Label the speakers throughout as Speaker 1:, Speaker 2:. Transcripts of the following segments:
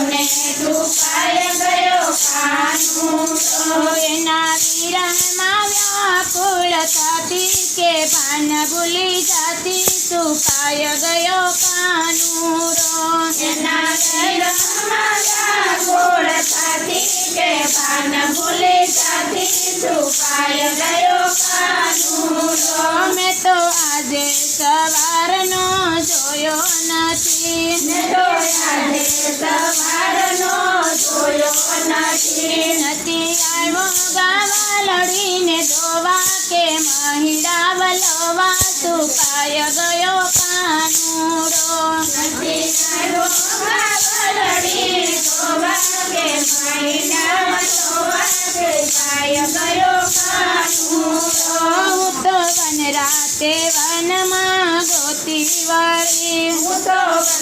Speaker 1: ને છુપાય ગયો કાનુડો
Speaker 2: એના વિરહમાં વ્યાકુળ થતી કે ભાન ભૂલી જતી સુકાય ગયો કાનુડો
Speaker 1: એના શરીરમાં ગોળ થતી કે ભૂલી જતી છુપાય ગયો કાનુડો
Speaker 2: મેં તો આજે સવારનો જોયો નથી.
Speaker 1: જોયા
Speaker 2: સવારનો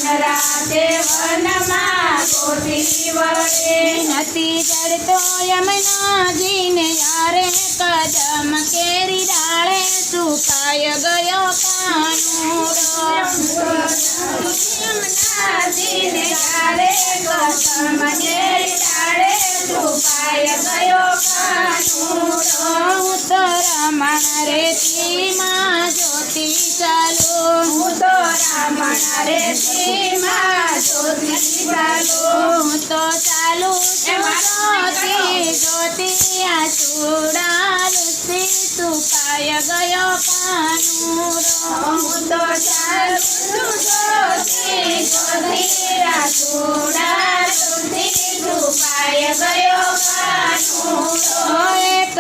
Speaker 2: તો
Speaker 1: વનરાતે વનમાં ગોતી વળે
Speaker 2: નથી જડતો યમુનાજીને યારે કદમ કેરી ડાળે સુકાય ગયો કાનુડો
Speaker 1: યમુનાજીને ડાળે રે શ્રીમાં
Speaker 2: તો ચાલુ આ ચૂડાલુસી સુકાય ગયો કાનુડો
Speaker 1: તો ચાલું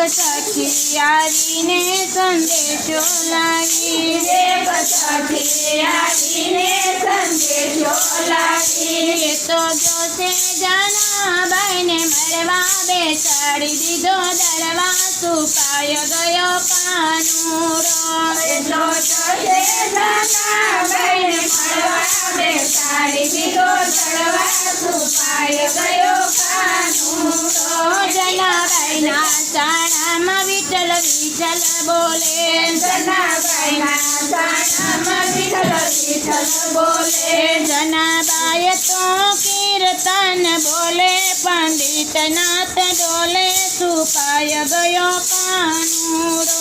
Speaker 2: એક સખી આવીને સંદેશો લાવી
Speaker 1: એક સખિયારીને સંદેશો લાવી
Speaker 2: એ તો જોશે જાના બાઈને મળવા બેસાડી દીધો દરવા સુપાયો ગયો કાનુડો
Speaker 1: એટલો જોશે નાના ભાઈને મળવા બેસાડી દીધો ચડવા વિઠ્ઠલ બોલે
Speaker 2: જનાબાઈ તો કીર્તન બોલે પંડિત નાથ ડોલે, સુપાય ગયો કાનુડો.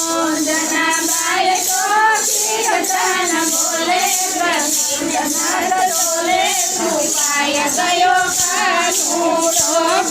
Speaker 1: જનાબાઈ તો કીર્તન બોલે પ્રતિજનાથ બોલે છુપાય ગયો કાનુડો.